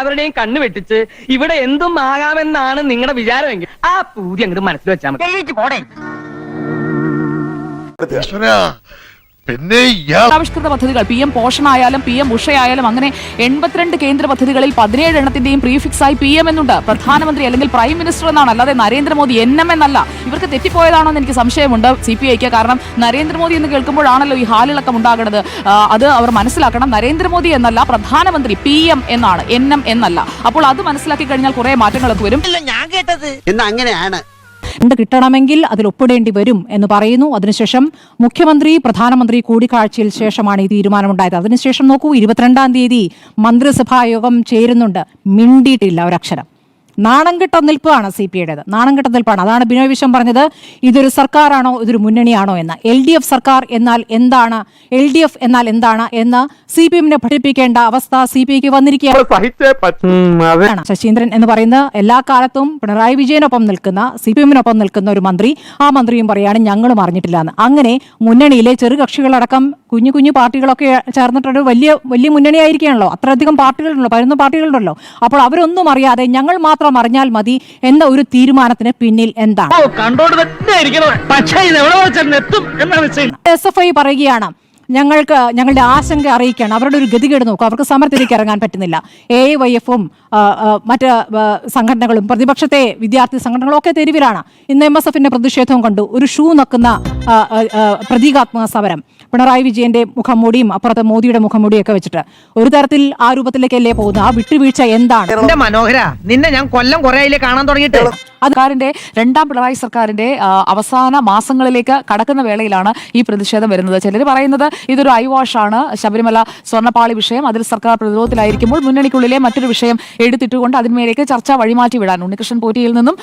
എല്ലാവരുടെയും കണ്ണ് വെട്ടിച്ച് ഇവിടെ എന്തും ആകാമെന്നാണ് നിങ്ങളുടെ വിചാരമെങ്കിൽ ആ പൂതി അങ്ങോട്ട് മനസ്സിൽ വെച്ചാൽ മതി. പിന്നെ ആവിഷ്കൃത പദ്ധതികൾ പി എം പോഷൺ ആയാലും പി എം ഉഷയായാലും അങ്ങനെ എൺപത്തിരണ്ട് കേന്ദ്ര പദ്ധതികളിൽ പതിനേഴ് എണ്ണത്തിന്റെയും പ്രീഫിക്സ് ആയി പി എം എന്നുണ്ട്. പ്രധാനമന്ത്രി അല്ലെങ്കിൽ പ്രൈം മിനിസ്റ്റർ എന്നാണ്. അല്ലാതെ നരേന്ദ്രമോദി എൻ എം എന്നല്ല. ഇവർക്ക് തെറ്റിപ്പോയതാണോ എന്ന് എനിക്ക് സംശയമുണ്ട് സി പി ഐക്ക് കാരണം നരേന്ദ്രമോദി എന്ന് കേൾക്കുമ്പോഴാണല്ലോ ഈ ഹാലിളക്കം ഉണ്ടാകുന്നത് അത് അവർ മനസ്സിലാക്കണം. നരേന്ദ്രമോദി എന്നല്ല പ്രധാനമന്ത്രി പി എം എന്നാണ്. എൻ എം എന്നല്ല. അപ്പോൾ അത് മനസ്സിലാക്കി കഴിഞ്ഞാൽ കുറെ മാറ്റങ്ങളൊക്കെ വരും. ഞാൻ കേട്ടത്. എന്ന് അങ്ങനെയാണ്. എന്ത് കിട്ടണമെങ്കിൽ അതിൽ ഒപ്പിടേണ്ടി വരും എന്ന് പറയുന്നു. അതിനുശേഷം മുഖ്യമന്ത്രി പ്രധാനമന്ത്രി കൂടിക്കാഴ്ചയിൽ ശേഷമാണ് ഈ തീരുമാനമുണ്ടായത്. അതിനുശേഷം നോക്കൂ ഇരുപത്തിരണ്ടാം തീയതി മന്ത്രിസഭാ യോഗം ചേരുന്നുണ്ട്. മിണ്ടിയിട്ടില്ല ഒരക്ഷരം. നാണം കെട്ട നിൽപ്പാണ് സി പി ഐയുടേത്. നാണം കെട്ട നിൽപ്പാണ്. അതാണ് ബിനോയ് വിശ്വം പറഞ്ഞത്. ഇതൊരു സർക്കാരാണോ ഇതൊരു മുന്നണിയാണോ എന്ന്. എൽ ഡി എഫ് സർക്കാർ എന്നാൽ എന്താണ് എൽ ഡി എഫ് എന്നാൽ എന്താണ് എന്ന് സി പി എമ്മിനെ പഠിപ്പിക്കേണ്ട അവസ്ഥ സി പി ഐക്ക് വന്നിരിക്കുകയാണ്. ശശീന്ദ്രൻ എന്ന് പറയുന്ന എല്ലാ കാലത്തും പിണറായി വിജയനൊപ്പം നിൽക്കുന്ന സി പി എമ്മിനൊപ്പം നിൽക്കുന്ന ഒരു മന്ത്രി. ആ മന്ത്രിയും പറയാണ് ഞങ്ങളും അറിഞ്ഞിട്ടില്ല എന്ന്. അങ്ങനെ മുന്നണിയിലെ ചെറു ചെറുകക്ഷികളടക്കം കുഞ്ഞു കുഞ്ഞു പാർട്ടികളൊക്കെ ചേർന്നിട്ടൊരു വലിയ വലിയ മുന്നണിയായിരിക്കുകയാണല്ലോ. അത്രയധികം പാർട്ടികളുണ്ടല്ലോ പതിനൊന്ന് പാർട്ടികളുണ്ടല്ലോ. അപ്പോൾ അവരൊന്നും അറിയാതെ ഞങ്ങൾ മാത്രം അറിഞ്ഞാൽ മതി എന്ന ഒരു തീരുമാനത്തിന് പിന്നിൽ എന്താണ്? എസ് എഫ് ഐ പറയുകയാണ് ഞങ്ങൾക്ക് ഞങ്ങളുടെ ആശങ്ക അറിയിക്കുകയാണ്. അവരുടെ ഒരു ഗതികേട് നോക്കും. അവർക്ക് സമരത്തിലേക്ക് ഇറങ്ങാൻ പറ്റുന്നില്ല. എ വൈ എഫും മറ്റ് സംഘടനകളും പ്രതിപക്ഷത്തെ വിദ്യാർത്ഥി സംഘടനകളും ഒക്കെ തെരുവിലാണ്. ഇന്ന് എം എസ് എഫിന്റെ പ്രതിഷേധവും കണ്ടു. ഒരു ഷൂ നക്കുന്ന പ്രതീകാത്മക സമരം. പിണറായി വിജയന്റെ മുഖംമൂടിയും അപ്പുറത്തെ മോദിയുടെ മുഖംമൂടിയും ഒക്കെ വെച്ചിട്ട് ഒരു തരത്തിൽ ആ രൂപത്തിലേക്കല്ലേ പോകുന്നത്? ആ വിട്ടുവീഴ്ച എന്താണ്? എന്റെ മനോഹര നിന്നെ ഞാൻ കൊല്ലം കുറെ കാണാൻ തുടങ്ങിയിട്ട്. സർക്കാരിന്റെ രണ്ടാം പിണറായി സർക്കാരിന്റെ അവസാന മാസങ്ങളിലേക്ക് കടക്കുന്ന വേളയിലാണ് ഈ പ്രതിഷേധം വരുന്നത്. ചിലർ പറയുന്നത് ഇതൊരു ഐ വാഷ് ആണ്. ശബരിമല സ്വർണപ്പാളി വിഷയം അതിൽ സർക്കാർ പ്രതിരോധത്തിലായിരിക്കുമ്പോൾ മുന്നണിക്കുള്ളിലെ മറ്റൊരു വിഷയം എടുത്തിട്ടുകൊണ്ട് അതിന്മേലേക്ക് ചർച്ച വഴിമാറ്റി വിടാൻ. ഉണ്ണികൃഷ്ണൻ പോറ്റിയിൽ നിന്നും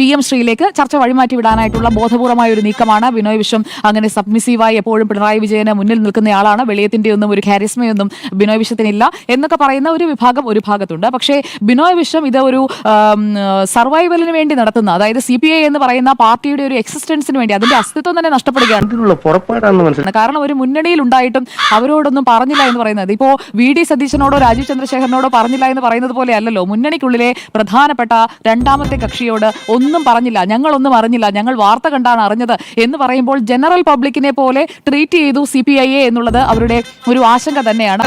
പി എം ശ്രീയിലേക്ക് ചർച്ച വഴിമാറ്റി വിടാനായിട്ടുള്ള ബോധപൂർവമായ ഒരു നീക്കമാണ് ബിനോയ് വിശ്വം. അങ്ങനെ സബ്മിസീവായി എപ്പോഴും പിണറായി വിജയന് മുന്നിൽ നിൽക്കുന്നയാളാണ്. വെളിയത്തിന്റെ ഒന്നും ഒരു ഹാരിസ്മയൊന്നും ബിനോയ് വിശ്വത്തിനില്ല. എന്നൊക്കെ പറയുന്ന ഒരു വിഭാഗം ഒരു ഭാഗത്തുണ്ട്. പക്ഷേ ബിനോയ് വിശ്വം ഇത് ഒരു സർവൈവലിന് വേണ്ടി നടത്തുന്ന അതായത് സി പി ഐ എന്ന് പറയുന്ന പാർട്ടിയുടെ ഒരു എക്സിസ്റ്റൻസിന് വേണ്ടി അതിന്റെ അസ്തിത്വം തന്നെ നഷ്ടപ്പെടുകയാണ്. കാരണം ഒരു മുന്നണിയിൽ ഉണ്ടായിട്ടും അവരോടൊന്നും പറഞ്ഞില്ല എന്ന് പറയുന്നത്. ഇപ്പോ വി ഡി സതീശനോടോ രാജീവ് ചന്ദ്രശേഖരനോടോ പറഞ്ഞില്ല എന്ന് പറയുന്നത് പോലെ അല്ലല്ലോ. മുന്നണിക്കുള്ളിലെ പ്രധാനപ്പെട്ട രണ്ടാമത്തെ കക്ഷിയോട് ഒന്നും പറഞ്ഞില്ല. ഞങ്ങളൊന്നും അറിഞ്ഞില്ല. ഞങ്ങൾ വാർത്ത കണ്ടാണ് അറിഞ്ഞത് എന്ന് പറയുമ്പോൾ ജനറൽ പബ്ലിക്കിനെ പോലെ ട്രീറ്റ് ചെയ്തു സി പി ഐ എ എന്നുള്ളത് അവരുടെ ഒരു ആശങ്ക തന്നെയാണ്.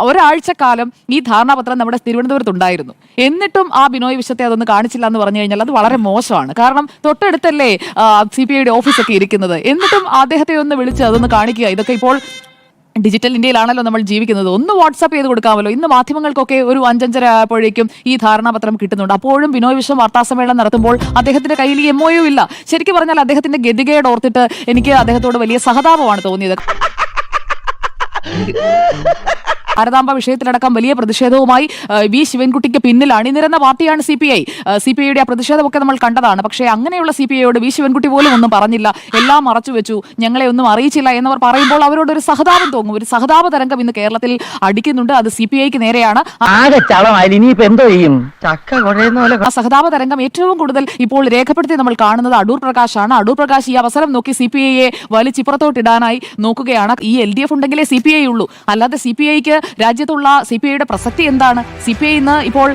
ഒരാഴ്ച കാലം ഈ ധാരണാപത്രം നമ്മുടെ തിരുവനന്തപുരത്ത് ഉണ്ടായിരുന്നു. എന്നിട്ടും ആ ബിനോയ് വിശ്വത്തെ അതൊന്ന് കാണിച്ചില്ല എന്ന് പറഞ്ഞു കഴിഞ്ഞാൽ അത് വളരെ മോശമാണ്. കാരണം തൊട്ടടുത്തല്ലേ സി പി ഐയുടെ ഓഫീസൊക്കെ ഇരിക്കുന്നത്. എന്നിട്ടും അദ്ദേഹത്തെ ഒന്ന് വിളിച്ച് അതൊന്ന് കാണിക്കുക. ഇതൊക്കെ ഇപ്പോൾ ഡിജിറ്റൽ ഇന്ത്യയിലാണല്ലോ നമ്മൾ ജീവിക്കുന്നത്. ഒന്ന് വാട്സാപ്പ് ചെയ്ത് കൊടുക്കാമല്ലോ. ഇന്ന് മാധ്യമങ്ങൾക്കൊക്കെ ഒരു അഞ്ചഞ്ചര ആയപ്പോഴേക്കും ഈ ധാരണാപത്രം കിട്ടുന്നുണ്ട്. അപ്പോഴും ബിനോയ് വിശ്വം വാർത്താസമ്മേളനം നടത്തുമ്പോൾ അദ്ദേഹത്തിന്റെ കയ്യിൽ എം ഒ യു ഇല്ല. ശരിക്കും പറഞ്ഞാൽ അദ്ദേഹത്തിന്റെ ഗതികേട് ഓർത്തിട്ട് എനിക്ക് അദ്ദേഹത്തോട് വലിയ സഹതാപമാണ് തോന്നിയത്. ഭാരതാംബ വിഷയത്തിലടക്കം വലിയ പ്രതിഷേധവുമായി വി ശിവൻകുട്ടിക്ക് പിന്നിൽ അണിനിരന്ന പാർട്ടിയാണ് C P I. C P ഐയുടെ ആ പ്രതിഷേധമൊക്കെ നമ്മൾ കണ്ടതാണ്. പക്ഷേ അങ്ങനെയുള്ള സി പി ഐയോട് വി ശിവൻകുട്ടി പോലും ഒന്നും പറഞ്ഞില്ല. എല്ലാം മറച്ചു വെച്ചു. ഞങ്ങളെ ഒന്നും അറിയിച്ചില്ല എന്നവർ പറയുമ്പോൾ അവരോട് ഒരു സഹതാപം തോന്നും. ഒരു സഹതാപ തരംഗം ഇന്ന് കേരളത്തിൽ അടിക്കുന്നുണ്ട്. അത് സി പി ഐക്ക് നേരെയാണ്. ആ സഹതാപ തരംഗം ഏറ്റവും കൂടുതൽ ഇപ്പോൾ രേഖപ്പെടുത്തി നമ്മൾ കാണുന്നത് അടൂർ പ്രകാശാണ്. അടൂർ പ്രകാശ് ഈ അവസരം നോക്കി സി പി ഐയെ വലിച്ചിപ്പുറത്തോട്ടിടാനായി നോക്കുകയാണ്. ഈ എൽ ഡി എഫ് ഉണ്ടെങ്കിലേ സി പി ഐ ഉള്ളൂ. അല്ലാതെ സി പി ഐക്ക് രാജ്യത്തുള്ള സി പി ഐയുടെ പ്രസക്തി എന്താണ്? സി പി ഐ ഇന്ന് ഇപ്പോൾ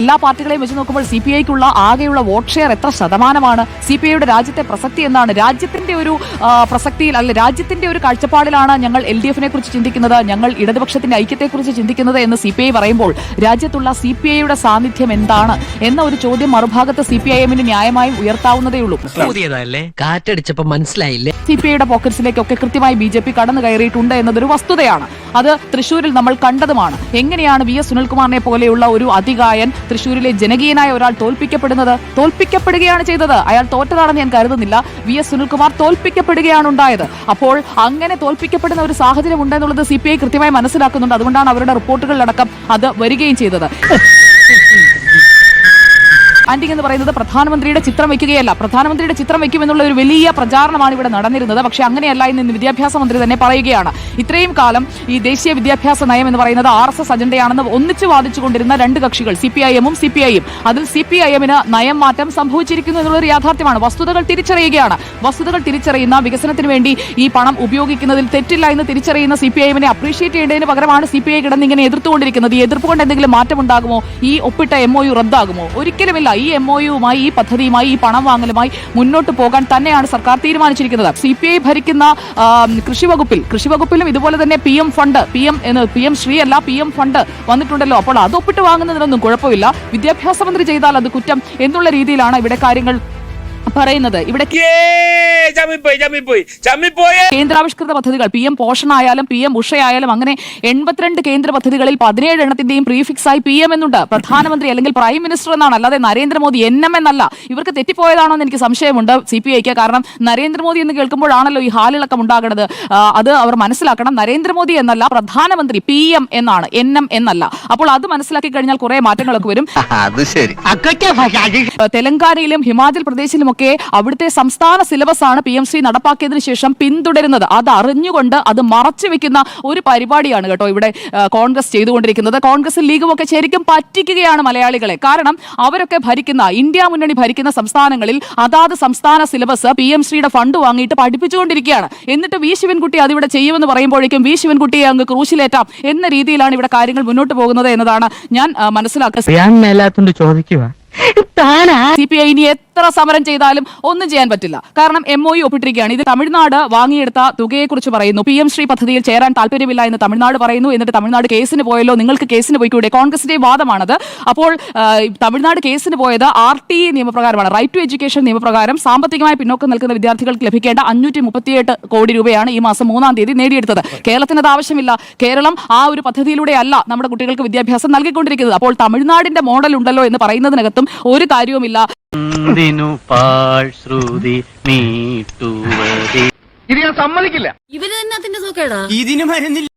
എല്ലാ പാർട്ടികളെയും വെച്ച് നോക്കുമ്പോൾ സി പി ഐക്കുള്ള ആകെയുള്ള വോട്ട് ഷെയർ എത്ര ശതമാനമാണ്? സി പി ഐയുടെ രാജ്യത്തെ പ്രസക്തി എന്താണ്? രാജ്യത്തിന്റെ ഒരു പ്രസക്തിയിൽ അല്ല രാജ്യത്തിന്റെ ഒരു കാഴ്ചപ്പാടിലാണ് ഞങ്ങൾ എൽ ഡി എഫിനെ കുറിച്ച് ചിന്തിക്കുന്നത് ഞങ്ങൾ ഇടതുപക്ഷത്തിന്റെ ഐക്യത്തെക്കുറിച്ച് ചിന്തിക്കുന്നത് എന്ന് സി പി ഐ പറയുമ്പോൾ രാജ്യത്തുള്ള സി പി ഐയുടെ സാന്നിധ്യം എന്താണ് എന്ന ഒരു ചോദ്യം മറുഭാഗത്ത് സി പി ഐ എമ്മിന് ന്യായമായും ഉയർത്താവുന്നതേ ഉള്ളൂ. പുതിയതല്ലേ? കാറ്റടിച്ചപ്പോ മനസ്സിലായില്ലേ? സി പി ഐയുടെ പോക്കറ്റ്സിലേക്കൊക്കെ കൃത്യമായി ബി ജെ പി കടന്നു കയറിയിട്ടുണ്ട് എന്നതൊരു വസ്തുതയാണ്. അത് തൃശ്ശൂരിൽ നമ്മൾ കണ്ടതുമാണ്. എങ്ങനെയാണ് വി എസ് സുനിൽകുമാറിനെ പോലെയുള്ള ഒരു അതികായൻ തൃശ്ശൂരിലെ ജനകീയനായ ഒരാൾ തോൽപ്പിക്കപ്പെടുന്നത്? തോൽപ്പിക്കപ്പെടുകയാണ് ചെയ്തത്. അയാൾ തോറ്റതാണെന്ന് ഞാൻ കരുതുന്നില്ല. വി എസ് സുനിൽകുമാർ തോൽപ്പിക്കപ്പെടുകയാണ് ഉണ്ടായത്. അപ്പോൾ അങ്ങനെ തോൽപ്പിക്കപ്പെടുന്ന ഒരു സാഹചര്യം ഉണ്ടെന്നുള്ളത് സി പി ഐ കൃത്യമായി മനസ്സിലാക്കുന്നുണ്ട്. അതുകൊണ്ടാണ് അവരുടെ റിപ്പോർട്ടുകളിലടക്കം അത് വരികയും ചെയ്തത്. ആന്റിങ് എന്ന് പറയുന്നത് പ്രധാനമന്ത്രിയുടെ ചിത്രം വെക്കുകയല്ല പ്രധാനമന്ത്രിയുടെ ചിത്രം വെക്കുമെന്നുള്ള ഒരു വലിയ പ്രചാരണമാണ് ഇവിടെ നടന്നിരുന്നത്. പക്ഷേ അങ്ങനെയല്ല എന്ന് ഇന്ന് വിദ്യാഭ്യാസ മന്ത്രി തന്നെ പറയുകയാണ്. ഇത്രയും കാലം ഈ ദേശീയ വിദ്യാഭ്യാസ നയം എന്ന് പറയുന്നത് ആർ എസ് എസ് അജണ്ടയാണെന്ന് ഒന്നിച്ച് വാദിച്ചുകൊണ്ടിരുന്ന രണ്ട് കക്ഷികൾ സി പി ഐ എമ്മും സി പി ഐയും. അതിൽ സി പി ഐ എമ്മിന് നയം മാറ്റം സംഭവിച്ചിരിക്കുന്നു എന്നുള്ളൊരു യാഥാർത്ഥ്യമാണ്. വസ്തുതകൾ തിരിച്ചറിയുകയാണ്. വസ്തുതകൾ തിരിച്ചറിയുന്ന വികസനത്തിന് വേണ്ടി ഈ പണം ഉപയോഗിക്കുന്നതിൽ തെറ്റില്ല എന്ന് തിരിച്ചറിയുന്ന സി പി ഐ എമ്മിനെ അപ്രീഷിയേറ്റ് ചെയ്യേണ്ടതിന് പകരമാണ് സി പി ഐ കിടന്ന് ഇങ്ങനെ എതിർത്തുകൊണ്ടിരിക്കുന്നത്. ഈ എതിർപ്പ് കൊണ്ട് എന്തെങ്കിലും മാറ്റമുണ്ടാകുമോ? ഈ ഒപ്പിട്ട എം ഒ യു റദ്ദാകുമോ? ഒരിക്കലുമില്ല. ഈ എം ഒ യുമായി ഈ പദ്ധതിയുമായി ഈ പണം വാങ്ങലുമായി മുന്നോട്ട് പോകാൻ തന്നെയാണ് സർക്കാർ തീരുമാനിച്ചിരിക്കുന്നത്. സി പി ഐ ഭരിക്കുന്ന കൃഷിവകുപ്പിൽ കൃഷിവകുപ്പിലും ഇതുപോലെ തന്നെ P M fund P M എന്ന് പി എം ശ്രീ അല്ല പി എം ഫണ്ട് വന്നിട്ടുണ്ടല്ലോ. അപ്പോൾ അത് ഒപ്പിട്ട് വാങ്ങുന്നതിനൊന്നും കുഴപ്പമില്ല. വിദ്യാഭ്യാസ മന്ത്രി ചെയ്താൽ അത് കുറ്റം എന്നുള്ള രീതിയിലാണ് ഇവിടെ കാര്യങ്ങൾ പറയുന്നത്. ഇവിടെ കേന്ദ്രാവിഷ്കൃത പദ്ധതികൾ പി എം പോഷൺ ആയാലും പി എം ഉഷയായാലും അങ്ങനെ എൺപത്തിരണ്ട് കേന്ദ്ര പദ്ധതികളിൽ പതിനേഴ് എണ്ണത്തിന്റെയും പ്രീഫിക്സ് ആയി പി എം എന്നുണ്ട്. പ്രധാനമന്ത്രി അല്ലെങ്കിൽ പ്രൈം മിനിസ്റ്റർ എന്നാണ്. അല്ലാതെ നരേന്ദ്രമോദി എൻ എം എന്നല്ല. ഇവർക്ക് തെറ്റിപ്പോയതാണോ എന്ന് എനിക്ക് സംശയമുണ്ട് സി പി ഐക്ക്. കാരണം നരേന്ദ്രമോദി എന്ന് കേൾക്കുമ്പോഴാണല്ലോ ഈ ഹാലിളക്കം ഉണ്ടാകുന്നത് അത് അവർ മനസ്സിലാക്കണം. നരേന്ദ്രമോദി എന്നല്ല പ്രധാനമന്ത്രി പി എം എന്നാണ്. എൻ എം എന്നല്ല. അപ്പോൾ അത് മനസ്സിലാക്കി കഴിഞ്ഞാൽ കുറെ മാറ്റങ്ങളൊക്കെ വരും. അത് ശരി. തെലങ്കാനയിലും ഹിമാചൽ പ്രദേശിലുമൊക്കെ അവിടുത്തെ സംസ്ഥാന സിലബസ് ആണ് പി എം സി നടപ്പാക്കിയതിനു ശേഷം പിന്തുടരുന്നത്. അത് അറിഞ്ഞുകൊണ്ട് അത് മറച്ചു വെക്കുന്ന ഒരു പരിപാടിയാണ് കേട്ടോ ഇവിടെ കോൺഗ്രസ് ചെയ്തുകൊണ്ടിരിക്കുന്നത്. കോൺഗ്രസും ലീഗും ഒക്കെ ശരിക്കും പറ്റിക്കുകയാണ് മലയാളികളെ. കാരണം അവരൊക്കെ ഭരിക്കുന്ന ഇന്ത്യ മുന്നണി ഭരിക്കുന്ന സംസ്ഥാനങ്ങളിൽ അതാത് സംസ്ഥാന സിലബസ് പി എം ശ്രീയുടെ ഫണ്ട് വാങ്ങിയിട്ട് പഠിപ്പിച്ചുകൊണ്ടിരിക്കുകയാണ്. എന്നിട്ട് വി ശിവൻകുട്ടി അതിവിടെ ചെയ്യുമെന്ന് പറയുമ്പോഴേക്കും വി ശിവൻകുട്ടിയെ അങ്ങ് ക്രൂശിലേറ്റാം എന്ന രീതിയിലാണ് ഇവിടെ കാര്യങ്ങൾ മുന്നോട്ട് പോകുന്നത് എന്നതാണ് ഞാൻ മനസ്സിലാക്കുന്നത്. ചോദിക്കുക സി പി ഐ ഇനി എത്ര സമരം ചെയ്താലും ഒന്നും ചെയ്യാൻ പറ്റില്ല. കാരണം എം ഒ ഒപ്പിട്ടിരിക്കുകയാണ്. ഇത് തമിഴ്നാട് വാങ്ങിയെടുത്ത തുകയെക്കുറിച്ച് പറയുന്നു. പി എം ശ്രീ പദ്ധതിയിൽ ചേരാൻ താല്പര്യമില്ല എന്ന് തമിഴ്നാട് പറയുന്നു. എന്നിട്ട് തമിഴ്നാട് കേസിന് പോയല്ലോ. നിങ്ങൾക്ക് കേസിന് പോയിക്കൂടെ? കോൺഗ്രസിന്റെ വാദമാണത്. അപ്പോൾ തമിഴ്നാട് കേസിന് പോയത് ആർ ടി നിയമപ്രകാരമാണ്. റൈറ്റ് ടു എഡ്യൂക്കേഷൻ നിയമപ്രകാരം സാമ്പത്തികമായി പിന്നോക്കം നിൽക്കുന്ന വിദ്യാർത്ഥികൾക്ക് ലഭിക്കേണ്ട അഞ്ഞൂറ്റി മുപ്പത്തിയെട്ട് കോടി രൂപയാണ് ഈ മാസം മൂന്നാം തീയതി നേടിയെടുത്തത്. കേരളത്തിന് അത് ആവശ്യമില്ല. കേരളം ആ ഒരു പദ്ധതിയിലൂടെ അല്ല നമ്മുടെ കുട്ടികൾക്ക് വിദ്യാഭ്യാസം നൽകിക്കൊണ്ടിരിക്കുന്നത്. അപ്പോൾ തമിഴ്നാടിന്റെ മോഡൽ ഉണ്ടല്ലോ എന്ന് പറയുന്നതിനകത്തും ഒരു കാര്യവുമില്ല. ഇത് ഞാൻ സമ്മതിക്കില്ല. ഇവർ തന്നെ അതിന്റെ സുഖേടാ ഇതിന് മരുന്നില്ല.